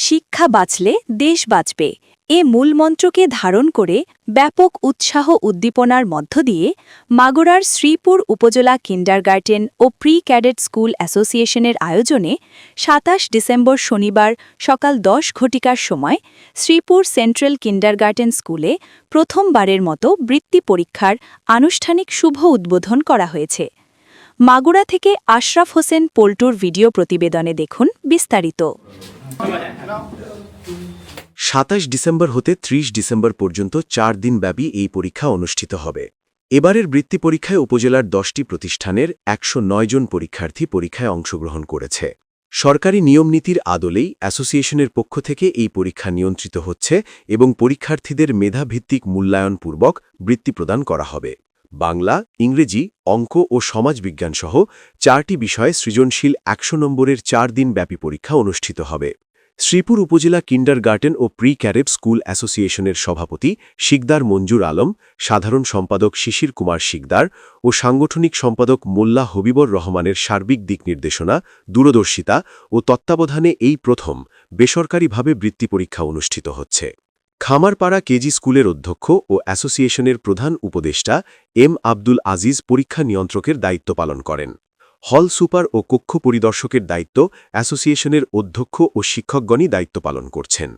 শিক্ষা বাঁচলে দেশ বাঁচবে। এ মূলমন্ত্রকে ধারণ করে ব্যাপক উৎসাহ উদ্দীপনার মধ্য দিয়ে মাগুরার শ্রীপুর উপজেলা কিন্ডারগার্টেন ও প্রি ক্যাডেট স্কুল অ্যাসোসিয়েশনের আয়োজনে সাতাশ ডিসেম্বর শনিবার সকাল দশ ঘটিকার সময় শ্রীপুর সেন্ট্রাল কিন্ডারগার্টেন স্কুলে প্রথমবারের মতো বৃত্তি পরীক্ষার আনুষ্ঠানিক শুভ উদ্বোধন করা হয়েছে। মাগুরা থেকে আশরাফ হোসেন পল্টুর ভিডিও প্রতিবেদনে দেখুন বিস্তারিত। সাতাশ ডিসেম্বর হতে ৩০ ডিসেম্বর পর্যন্ত চার দিনব্যাপী এই পরীক্ষা অনুষ্ঠিত হবে। এবারের বৃত্তি পরীক্ষায় উপজেলার দশটি প্রতিষ্ঠানের একশ নয় জন পরীক্ষার্থী পরীক্ষায় অংশগ্রহণ করেছে। সরকারি নিয়মনীতির আদলেই অ্যাসোসিয়েশনের পক্ষ থেকে এই পরীক্ষা নিয়ন্ত্রিত হচ্ছে এবং পরীক্ষার্থীদের মেধাভিত্তিক মূল্যায়নপূর্বক বৃত্তি প্রদান করা হবে। বাংলা, ইংরেজি, অঙ্ক ও সমাজবিজ্ঞান সহ চারটি বিষয়ে সৃজনশীল একশো নম্বরের চার দিনব্যাপী পরীক্ষা অনুষ্ঠিত হবে। শ্রীপুর উপজেলা কিন্ডারগার্টেন ও প্রি ক্যারেব স্কুল অ্যাসোসিয়েশনের সভাপতি শিকদার মঞ্জুর আলম, সাধারণ সম্পাদক শিশির কুমার শিকদার ও সাংগঠনিক সম্পাদক মোল্লা হবিবর রহমানের সার্বিক দিক নির্দেশনা, দূরদর্শিতা ও তত্ত্বাবধানে এই প্রথম বেসরকারিভাবে বৃত্তি পরীক্ষা অনুষ্ঠিত হচ্ছে। খামারপাড়া কেজি স্কুলের অধ্যক্ষ ও অ্যাসোসিয়েশনের প্রধান উপদেষ্টা এম আব্দুল আজিজ পরীক্ষা নিয়ন্ত্রকের দায়িত্ব পালন করেন। হল সুপার ও কক্ষ পরিদর্শকের দায়িত্ব অ্যাসোসিয়েশনের অধ্যক্ষ ও শিক্ষকগণই দায়িত্ব পালন করছেন।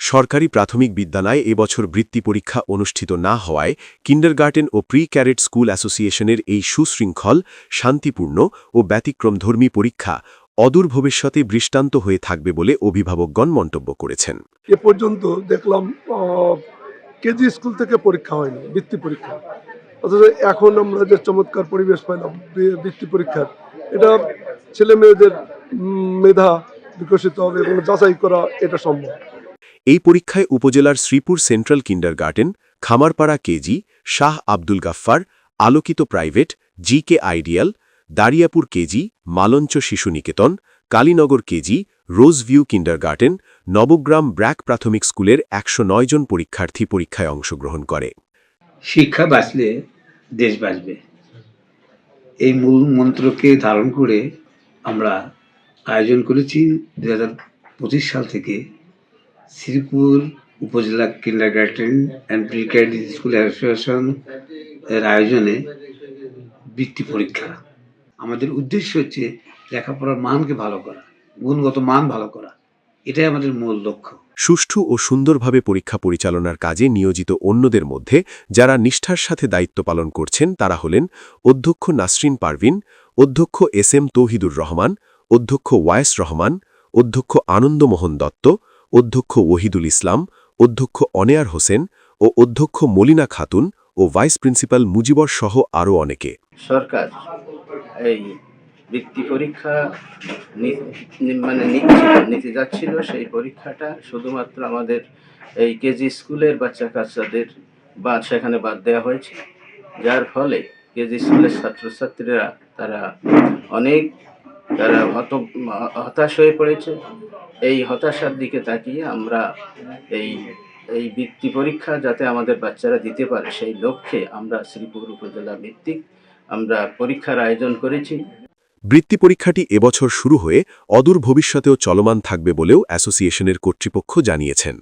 সরকারি প্রাথমিক বিদ্যালয়ে এবছর বৃত্তি পরীক্ষা অনুষ্ঠিত না হওয়ায় কিন্ডারগার্টেন ও প্রি ক্যারেট স্কুল অ্যাসোসিয়েশনের এই সুশৃঙ্খল, শান্তিপূর্ণ ও ব্যতিক্রমধর্মী পরীক্ষা অদূর ভবিষ্যতে দৃষ্টান্ত হয়ে থাকবে বলে অভিভাবকগণ মন্তব্য করেছেন। এ পর্যন্ত দেখলাম কেজি স্কুল থেকে পরীক্ষা হয়নি, বৃত্তি পরীক্ষা। অথচ এখন আমরা যে চমৎকার পরিবেশ পাইলাম বৃত্তি পরীক্ষার এটা ছেলে মেয়েদের মেধা বিকশিত হবে এবং যাচাই করা এটা সম্ভব। এই পরীক্ষায় উপজেলার Sreepur central kindergarten Khamarpara KG Shah Abdul Gaffar Alokito private G K ideal Dariapur KG Malancha Shishu Niketan Kalinagar KG Roseview kindergarten Nabagram BRAC প্রাথমিক স্কুলের একশো নয় জন পরীক্ষার্থী পরীক্ষায় অংশগ্রহণ করে। শিক্ষা বাঁচলে দেশ বাঁচবে। এই মূল মন্ত্রকে ধারণ করে আমরা আয়োজন করেছি দু হাজার পঁচিশ সাল থেকে শ্রীপুর উপজেলা kindergarten and pre school association এর আয়োজনে বৃত্তি পরীক্ষা। আমাদের উদ্দেশ্য হচ্ছে লেখাপড়ার মানকে ভালো করা, গুণগত মান ভালো করা। এটাই আমাদের মূল লক্ষ্য। সুষ্ঠু ও সুন্দরভাবে পরীক্ষা পরিচালনার কাজে নিয়োজিত অন্যদের মধ্যে যারা নিষ্ঠার সাথে দায়িত্ব পালন করছেন তারা হলেন অধ্যক্ষ নাসরিন পারভিন, অধ্যক্ষ এস এম তৌহিদুর রহমান, অধ্যক্ষ ওয়ায়েস রহমান, অধ্যক্ষ আনন্দমোহন দত্ত, অধ্যক্ষ ওহিদুল ইসলাম, অধ্যক্ষ অনেয়ার হোসেন ও অধ্যক্ষ মলিনা খাতুন ও ভাইস প্রিন্সিপাল মুজিবর সহ আরও অনেকে। সরকার, এই বৃত্তি পরীক্ষা মানে নিতে যাচ্ছিল সেই পরীক্ষাটা শুধুমাত্র আমাদের এই কেজি স্কুলের বাচ্চা কাচ্চাদের বাদ সেখানে বাদ দেওয়া হয়েছে। যার ফলে কেজি স্কুলের ছাত্রছাত্রীরা তারা অনেক তারা হত হতাশ হয়ে পড়েছে। এই হতাশার দিকে তাকিয়ে আমরা এই এই বৃত্তি পরীক্ষা যাতে আমাদের বাচ্চারা দিতে পারে সেই লক্ষ্যে আমরা শ্রীপুর উপজেলা ভিত্তিক আমরা পরীক্ষার আয়োজন করেছি। বৃত্তি পরীক্ষাটি এবছর শুরু হয়ে অদূর ভবিষ্যতেও চলমান থাকবে বলেও অ্যাসোসিয়েশনের কর্তৃপক্ষ জানিয়েছেন।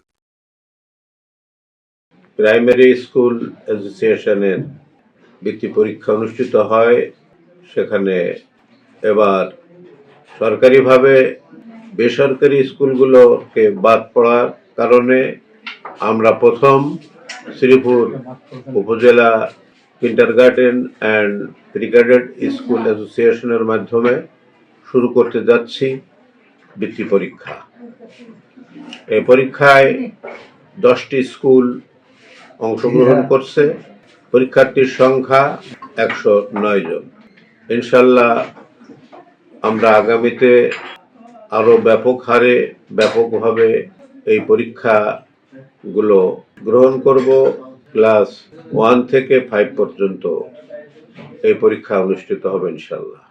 প্রাইমারি স্কুল অ্যাসোসিয়েশনের বৃত্তি পরীক্ষা অনুষ্ঠিত হয়। সেখানে এবার সরকারিভাবে বেসরকারি স্কুলগুলোকে বাদ পড়ার কারণে আমরা প্রথম শ্রীপুর উপজেলা কিন্টারগার্টেন অ্যান্ড ক্রিকেটেড স্কুল অ্যাসোসিয়েশনের মাধ্যমে শুরু করতে যাচ্ছি বৃত্তি পরীক্ষা। এই পরীক্ষায় দশটি স্কুল অংশগ্রহণ করছে। পরীক্ষার্থীর সংখ্যা একশো নয় জন। ইনশাল্লাহ আমরা আগামীতে আরও ব্যাপক হারে ব্যাপকভাবে এই পরীক্ষাগুলো গ্রহণ করব। ক্লাস ওয়ান থেকে ফাইভ পর্যন্ত এই পরীক্ষা অনুষ্ঠিত হবে ইনশাল্লাহ